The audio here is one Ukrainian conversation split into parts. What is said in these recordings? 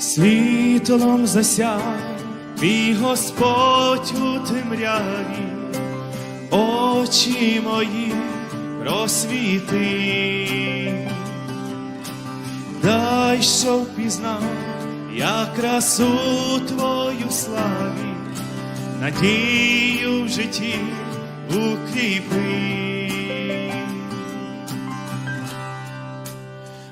світлом засяг, твій Господь у темряві, очі мої просвіти, дай, що впізнав, я красу твою славі, надію в житті укріпи.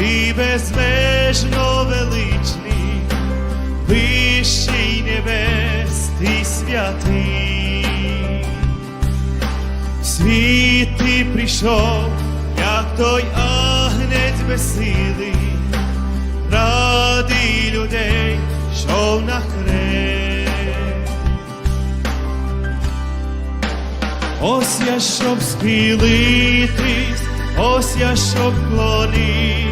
ти безмежно величний, вищий небес, ти святий. Світ ти прийшов, як той агнець безсилий, ради людей, що на хрест. Ось я щоб схилитись, ось я щоб клонитись,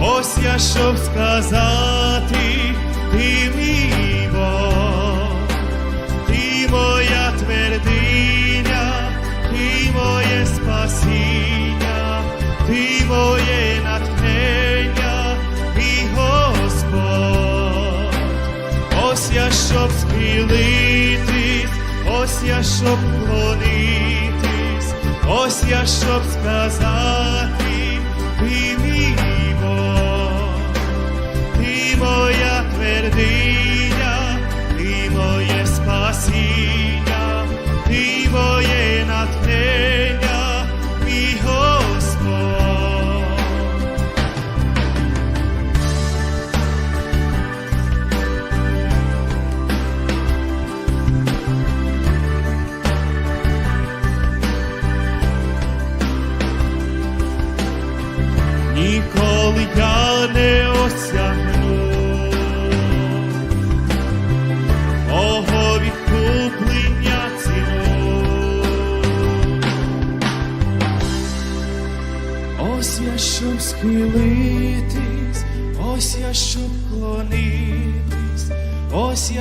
ось я щоб сказати, ти мій Бог, ти моя твердиня, ти моє спасіння, ти моє натхнення, мій Господь. Ось я щоб схилитись, ось я щоб клонитись, ось я щоб сказати,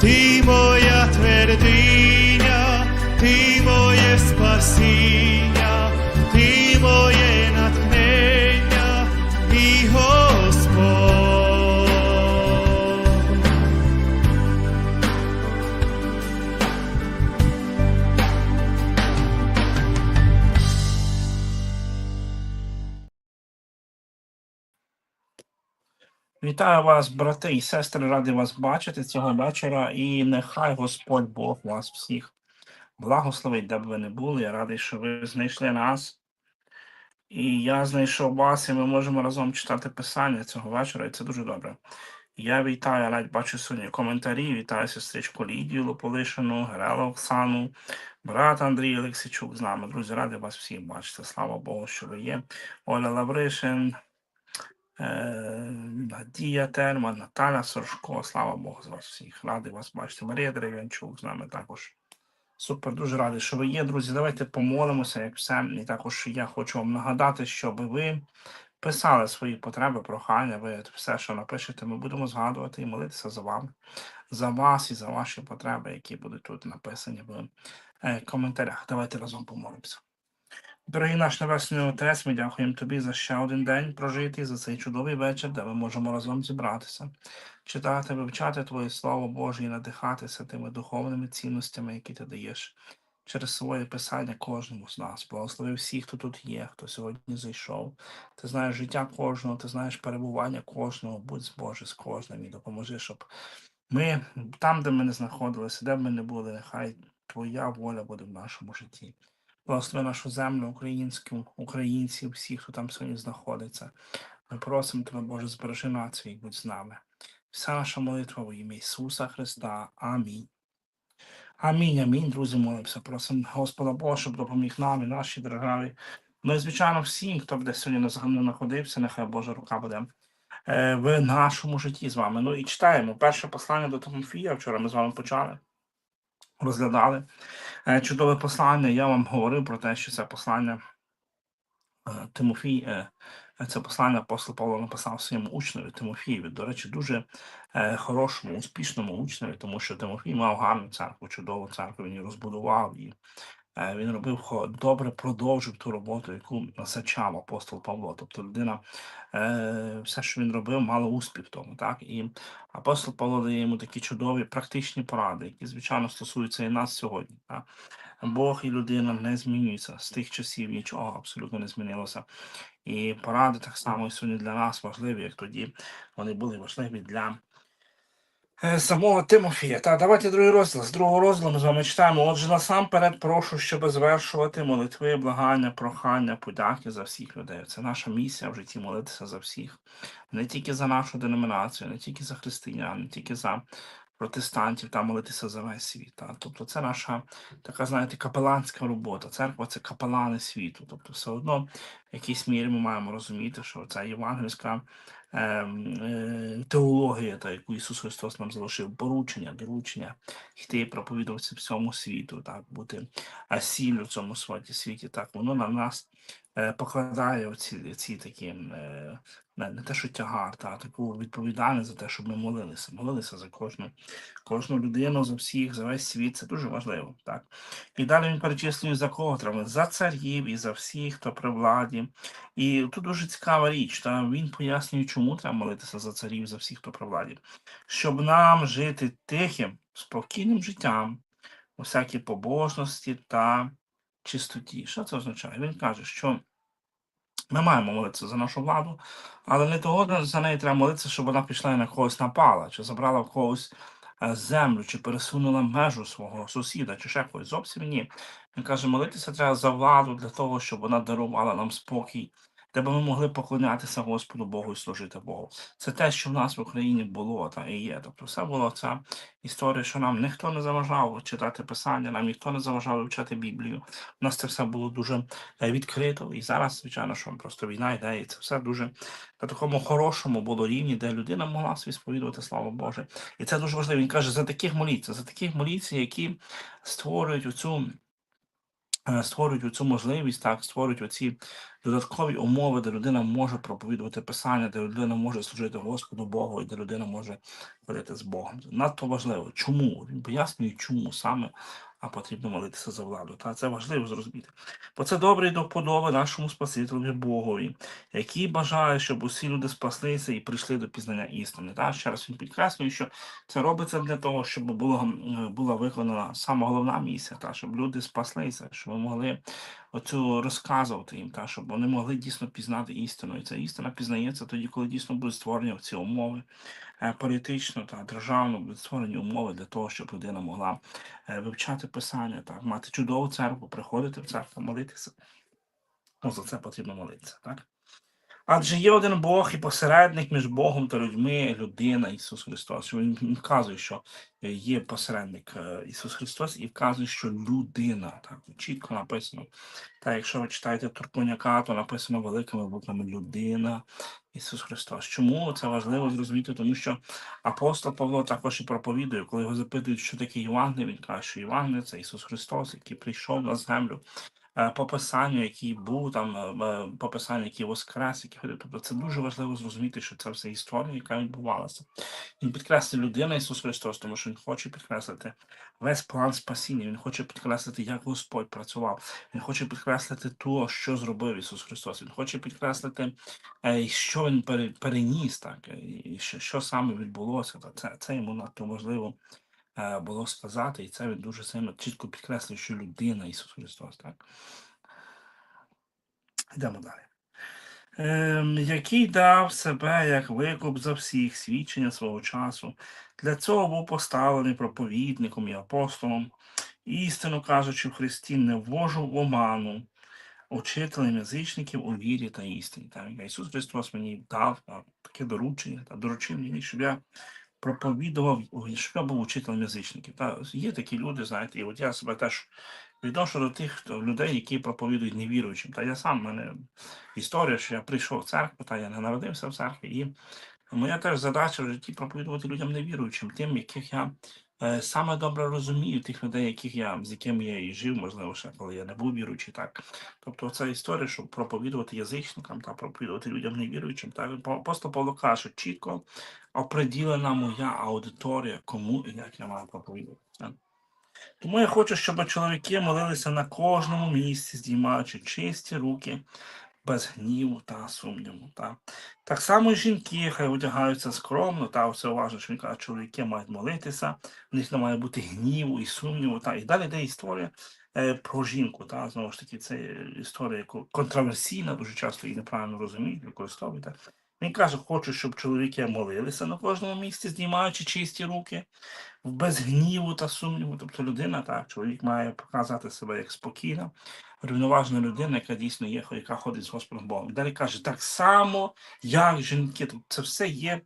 Ти моя твердиня, ти моє спасіння, Вітаю вас, брати і сестри, радий вас бачити цього вечора, і нехай Господь Бог вас всіх благословить, де б ви не були. Я радий, що ви знайшли нас. І я знайшов вас, і ми можемо разом читати писання цього вечора, і це дуже добре. Я вітаю, я навіть бачу сьогодні коментарі. Вітаю сестричку Лідію Лополишину, Герелу Оксану, брата Андрій Олексійчук з нами. Друзі, радий вас всіх бачити. Слава Богу, що ви є. Оля Лавришин, Надія Терман, Наталя Соршко, слава Богу, з вас всіх. Радий вас бачити. Марія Дерев'янчук з нами також. Супер, дуже радий, що ви є, друзі. Давайте помолимося, як все. І також я хочу вам нагадати, щоб ви писали свої потреби, прохання. Ви все, що напишете, ми будемо згадувати і молитися за вами, за вас і за ваші потреби, які будуть тут написані в е, коментарях. Давайте разом помолимося. Дорогий наш Небесний Отець, ми дякуємо Тобі за ще один день прожитий, за цей чудовий вечір, де ми можемо разом зібратися, читати, вивчати Твоє Слово Боже і надихатися тими духовними цінностями, які ти даєш через своє писання кожному з нас. Благослови всіх, хто тут є, хто сьогодні зайшов. Ти знаєш життя кожного, ти знаєш перебування кожного. Будь з Боже з кожним і допоможи, щоб ми там, де ми не знаходилися, де б ми не були, нехай Твоя воля буде в нашому житті. Благослови нашу землю українську, українців, всіх, хто там сьогодні знаходиться. Ми просимо Тебе, Боже, збережи націю і будь з нами. Вся наша молитва в ім'я Ісуса Христа. Амінь. Амінь, амінь, друзі, молимося. Просимо Господа Бога, щоб допоміг нам і нашій державі. Ну і, звичайно, всім, хто буде сьогодні на загальну знаходився, нехай Божа рука буде е, в нашому житті з вами. Ну і читаємо перше послання до Тимофія. Вчора ми з вами почали, розглядали е, чудове послання. Я вам говорив про те, що це послання е, Тимофій, е, це послання апостол Павло написав своєму учневі Тимофієві. До речі, дуже хорошому, успішному учневі, тому що Тимофій мав гарну церкву, чудову церкву, він її розбудував і він робив добре, продовжив ту роботу, яку зачав апостол Павло. Тобто людина, е, все, що він робив, мало успіх в тому. Так? І апостол Павло дає йому такі чудові практичні поради, які, звичайно, стосуються і нас сьогодні. Так? Бог і людина не змінюються з тих часів, нічого абсолютно не змінилося. І поради так само і сьогодні для нас важливі, як тоді вони були важливі для е, самого Тимофія. Та давайте другий розділ. З другого розділу ми з вами читаємо. Отже, насамперед прошу, щоб звершувати молитви, благання, прохання, подяки за всіх людей. Це наша місія в житті молитися за всіх, не тільки за нашу деномінацію, не тільки за християн, не тільки за протестантів та молитися за весь світ. Та. Тобто це наша така, знаєте, капеланська робота. Церква це капелани світу. Тобто, все одно в якійсь мірі ми маємо розуміти, що ця євангельська ем, е, теологія, та, яку Ісус Христос нам залишив, поручення, доручення, йти і проповідувати всьому світу, так, бути е, сіллю в цьому світі, світі, так, воно на нас е, покладає оці, ці такі, е, не, не те, що тягар, та, таку відповідальність за те, щоб ми молилися, молилися за кожну, кожну людину, за всіх, за весь світ, це дуже важливо. Так. І далі він перечислює, за кого треба, за царів і за всіх, хто при владі. І тут дуже цікава річ, та він пояснює, чому треба молитися за царів, за всіх, хто при владі. Щоб нам жити тихим, спокійним життям, у всякій побожності та чистоті. Що це означає? Він каже, що ми маємо молитися за нашу владу, але не того за неї треба молитися, щоб вона пішла і на когось напала, чи забрала в когось е, землю, чи пересунула межу свого сусіда, чи ще когось. Зовсім ні. Він каже, молитися треба за владу для того, щоб вона дарувала нам спокій, де би ми могли поклонятися Господу Богу і служити Богу. Це те, що в нас в Україні було та і є. Тобто, все було ця історія, що нам ніхто не заважав читати писання, нам ніхто не заважав вивчати Біблію. У нас це все було дуже е, відкрито. І зараз, звичайно, що просто війна йде, і це все дуже на такому хорошому було рівні, де людина могла собі сповідувати славу Боже. І це дуже важливо. Він каже, за таких моліться, за таких моліться, які створюють оцю. Е, Створюють оцю можливість, так, створюють оці додаткові умови, де людина може проповідувати писання, де людина може служити Господу Богу, і де людина може ходити з Богом. Надто важливо. Чому? Він пояснює, чому саме а потрібно молитися за владу. Та це важливо зрозуміти. Бо це добре і до вподоби нашому Спасителю Богові, який бажає, щоб усі люди спаслися і прийшли до пізнання істини. Та ще раз він підкреслює, що це робиться для того, щоб було, була виконана сама головна місія, та щоб люди спаслися, щоб ми могли оцю розказувати їм, та щоб вони могли дійсно пізнати істину. І ця істина пізнається тоді, коли дійсно будуть створені ці умови е, політично та державно будуть створені умови для того, щоб людина могла е, вивчати писання, так, мати чудову церкву, приходити в церкву, молитися. Ну, за це потрібно молитися, так? Адже є один Бог і посередник між Богом та людьми, людина Ісус Христос. Він вказує, що є посередник е, Ісус Христос, і вказує, що людина. Так, чітко написано. Та якщо ви читаєте Туркуняка, то написано великими буквами людина Ісус Христос. Чому це важливо зрозуміти? Тому що апостол Павло також і проповідує, коли його запитують, що таке Євангеліє, він каже, що Євангеліє – це Ісус Христос, який прийшов на землю по писанню, який був там, е, е, по писанню, який воскрес, який ходив. Тобто це дуже важливо зрозуміти, що це все історія, яка відбувалася. Він підкреслює людина Ісус Христос, тому що Він хоче підкреслити весь план спасіння, Він хоче підкреслити, як Господь працював. Він хоче підкреслити то, що зробив Ісус Христос. Він хоче підкреслити, е, що Він пере- переніс, так, і що, саме відбулося. Це, це йому надто важливо е, було сказати, і це він дуже сильно чітко підкреслює, що людина Ісус Христос. Так? Йдемо далі. Ем, який дав себе як викуп за всіх свідчення свого часу. Для цього був поставлений проповідником і апостолом, істину кажучи в Христі, не ввожу в оману, учителем язичників у вірі та істині. Так, Ісус Христос мені дав так, таке доручення та доручив мені, щоб я проповідував, я був учителем язичників. Та, є такі люди, знаєте, і от я себе теж відношу до тих хто, людей, які проповідують невіруючим. Та я сам мене історія, що я прийшов в церкву, та я не народився в церкві, і моя теж задача в житті проповідувати людям невіруючим, тим, яких я саме добре розумію, тих людей, яких я, з якими я і жив, можливо, ще коли я не був віруючий, так. Тобто ця історія, щоб проповідувати язичникам та проповідувати людям невіруючим. Так, апостол Павло каже, чітко оприділена моя аудиторія, кому і як я маю проповідувати. Тому я хочу, щоб чоловіки молилися на кожному місці, здіймаючи чисті руки, без гніву та сумніву. Та. Так само і жінки хай одягаються скромно, та все уважно, що він каже, чоловіки мають молитися, в них не має бути гніву і сумніву. Та. І далі йде історія е, про жінку. Та. Знову ж таки, це історія яку контроверсійна, дуже часто її неправильно розуміють, використовують. Він каже, хочу, щоб чоловіки молилися на кожному місці, здіймаючи чисті руки, без гніву та сумніву. Тобто людина, так, чоловік має показати себе як спокійна, рівноважна людина, яка дійсно є, яка ходить з Господом Богом. Далі каже, так само, як жінки. Тобто це все є,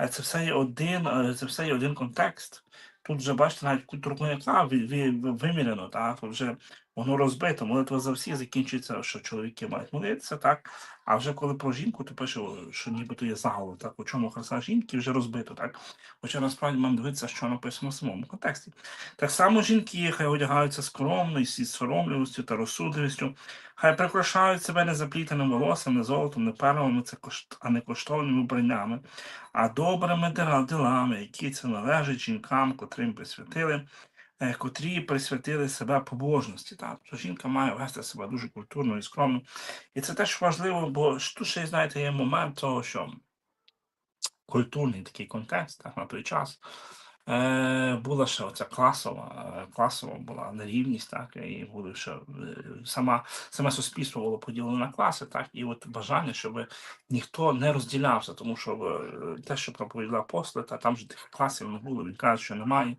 е, це все є один, е, це все є один контекст. Тут вже бачите, навіть культуру яка виміряно, так, вже воно розбито. Молитва за всіх закінчується, що чоловіки мають молитися, так. А вже коли про жінку, то пише, що нібито є заголовок, так, у чому краса жінки вже розбито, так. Хоча насправді маємо дивитися, що написано в самому контексті. Так само жінки хай одягаються скромно і соромливістю та розсудливістю, хай прикрашають себе не заплітаним волоссям, не золотом, не перлами, а не коштовними вбраннями, а добрими ділами, які це належать жінкам, котрим присвятили, котрі присвятили себе побожності. Так? Тобто жінка має вести себе дуже культурно і скромно. І це теж важливо, бо тут ще, знаєте, є момент того, що культурний такий контекст так, на той час. Е, була ще оця класова, е, класова була нерівність, так, і були ще е, сама, саме суспільство було поділено на класи, так, і от бажання, щоб ніхто не розділявся, тому що е, те, що проповідали апостоли, та там же тих класів не було. Він каже, що немає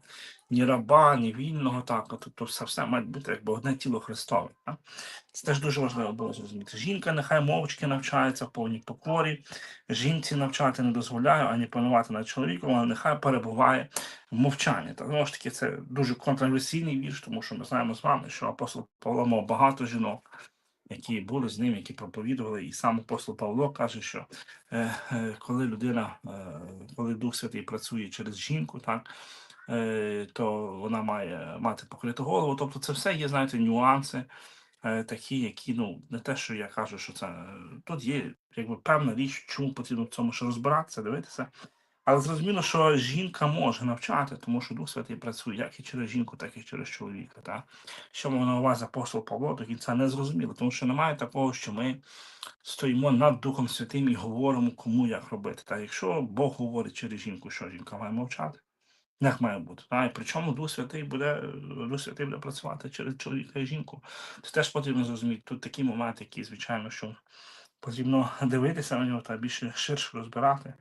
ні раба, ні вільного, так, тобто все, все має бути якби одне тіло Христове. Так. Це теж дуже важливо було зрозуміти. Жінка нехай мовчки навчається в повній покорі, жінці навчати не дозволяю, ані панувати над чоловіком, але нехай перебуває в мовчанні. Та знову ж таки, це дуже контроверсійний вірш, тому що ми знаємо з вами, що апостол Павло мав багато жінок, які були з ним, які проповідували, і сам апостол Павло каже, що е, е, коли людина, е, коли Дух Святий працює через жінку, так. Е, То вона має мати покриту голову. Тобто, це все є, знаєте, нюанси, е, такі, які ну не те, що я кажу, що це е, тут є якби певна річ, чому потрібно в цьому ще розбиратися, дивитися. Але зрозуміло, що жінка може навчати, тому що Дух Святий працює як і через жінку, так і через чоловіка. Та? Що мав на увазі апостол Павло, до кінця не зрозуміло, тому що немає такого, що ми стоїмо над Духом Святим і говоримо, кому як робити. Та якщо Бог говорить через жінку, що жінка має мовчати, як має бути. Та? І причому Дух Святий буде, Дух Святий буде працювати через чоловіка і жінку. Це теж потрібно зрозуміти. Тут такі моменти, які, звичайно, що потрібно дивитися на нього та більше ширше розбирати.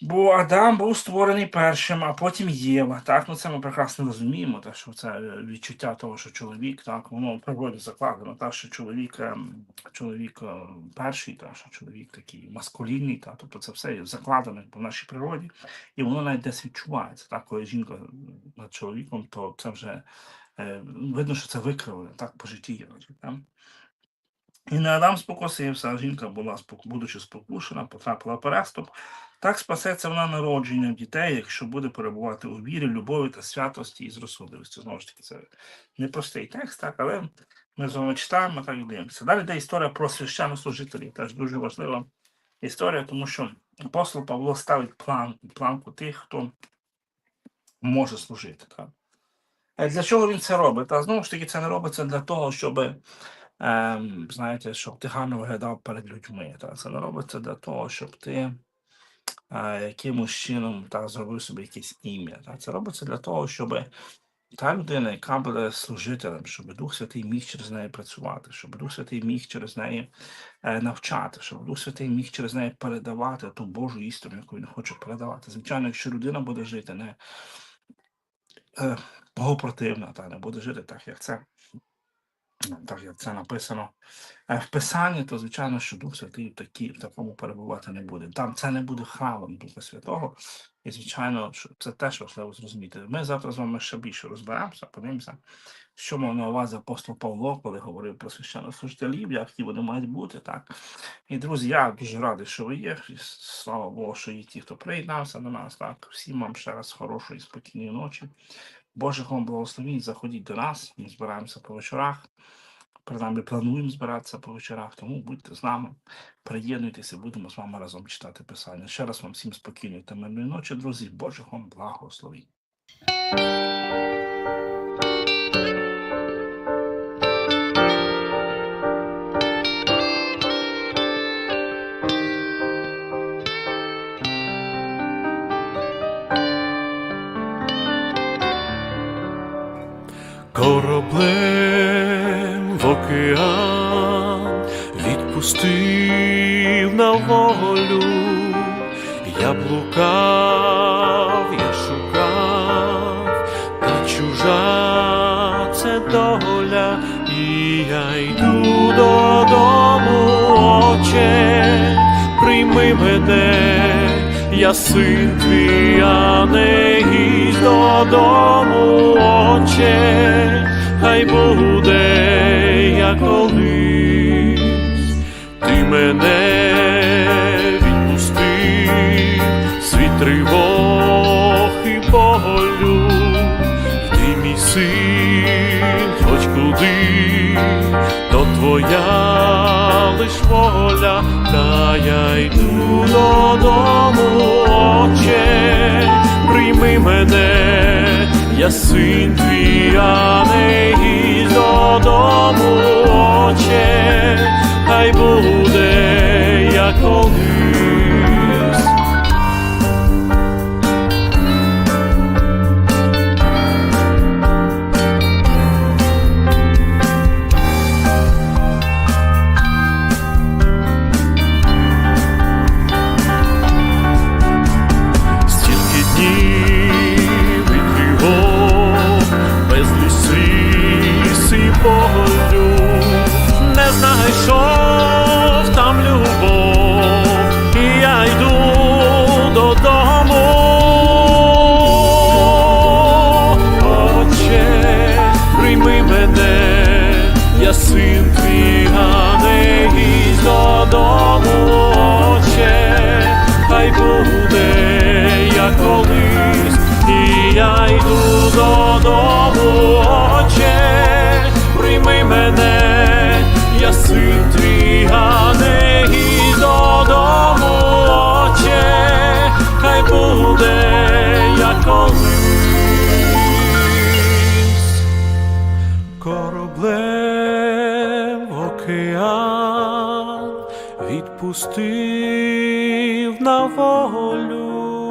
Бо Адам був створений першим, а потім Єва. Так, ну це ми прекрасно розуміємо, так, що це е, відчуття того, що чоловік, так, воно в природі закладено, так, що чоловік, ем, чоловік е, перший, так, що чоловік такий маскулінний, так, тобто це все закладено в нашій природі, і воно навіть десь відчувається. Так, коли жінка над чоловіком, то це вже е, видно, що це викривлено, так, по житті. Так. І не Адам спокусився, а жінка була, будучи спокушена, потрапила в переступ. Так спасеться вона народженням дітей, якщо буде перебувати у вірі, любові та святості і зрозумілості. Знову ж таки, це непростий текст, так, але ми з вами читаємо, так і дивимося. Далі йде історія про священнослужителів. Теж дуже важлива історія, тому що апостол Павло ставить план, планку тих, хто може служити. Так. Е, Для чого він це робить? Та знову ж таки, це не робиться для того, щоб, ем, знаєте, щоб ти гарно виглядав перед людьми. Та. Це не робиться для того, щоб ти е, якимось чином та, зробив собі якесь ім'я. Та. Це робиться для того, щоб та людина, яка буде служителем, щоб Дух Святий міг через неї працювати, щоб Дух Святий міг через неї е, навчати, щоб Дух Святий міг через неї передавати ту Божу істину, яку він хоче передавати. Звичайно, якщо людина буде жити не е, богопротивна, та не буде жити так, як це, так як це написано е, в Писанні, то звичайно, що Дух Святий в, такі, в такому перебувати не буде. Там це не буде храмом Духа Святого. І, звичайно, що це теж важливо зрозуміти. Ми завтра з вами ще більше розберемося, подивимося, що мав на увазі апостол Павло, коли говорив про священнослужителів, як ті вони мають бути. так. І, друзі, я дуже радий, що ви є. І слава Богу, що є ті, хто приєднався до нас. Так. Всім вам ще раз хорошої, спокійної ночі. Божих вам благословінь, заходіть до нас, ми збираємося по вечорах. Принаймні плануємо збиратися по вечорах, тому будьте з нами, приєднуйтеся, будемо з вами разом читати Писання. Ще раз вам всім спокійної та мирної ночі, друзі. Божих вам благословінь. Кораблем в океан відпустив на волю, я блукав, я шукав, та чужа це доля, і я йду додому, Отче, прийми мене, я син твій, а не гість додому, Отче, буде, як колись, ти мене відпустив, світ тривог і болю, ти мій син, хоч куди, то твоя лиш воля, та я йду додому, Отче, прийми мене, я син твій, а не додому, Отче, хай буде, як колись. Я син твій, а не додому, Отче, хай буде, як колись, і я йду додому, Отче, прийми мене, я син твій, а не гість додому, Отче, хай буде,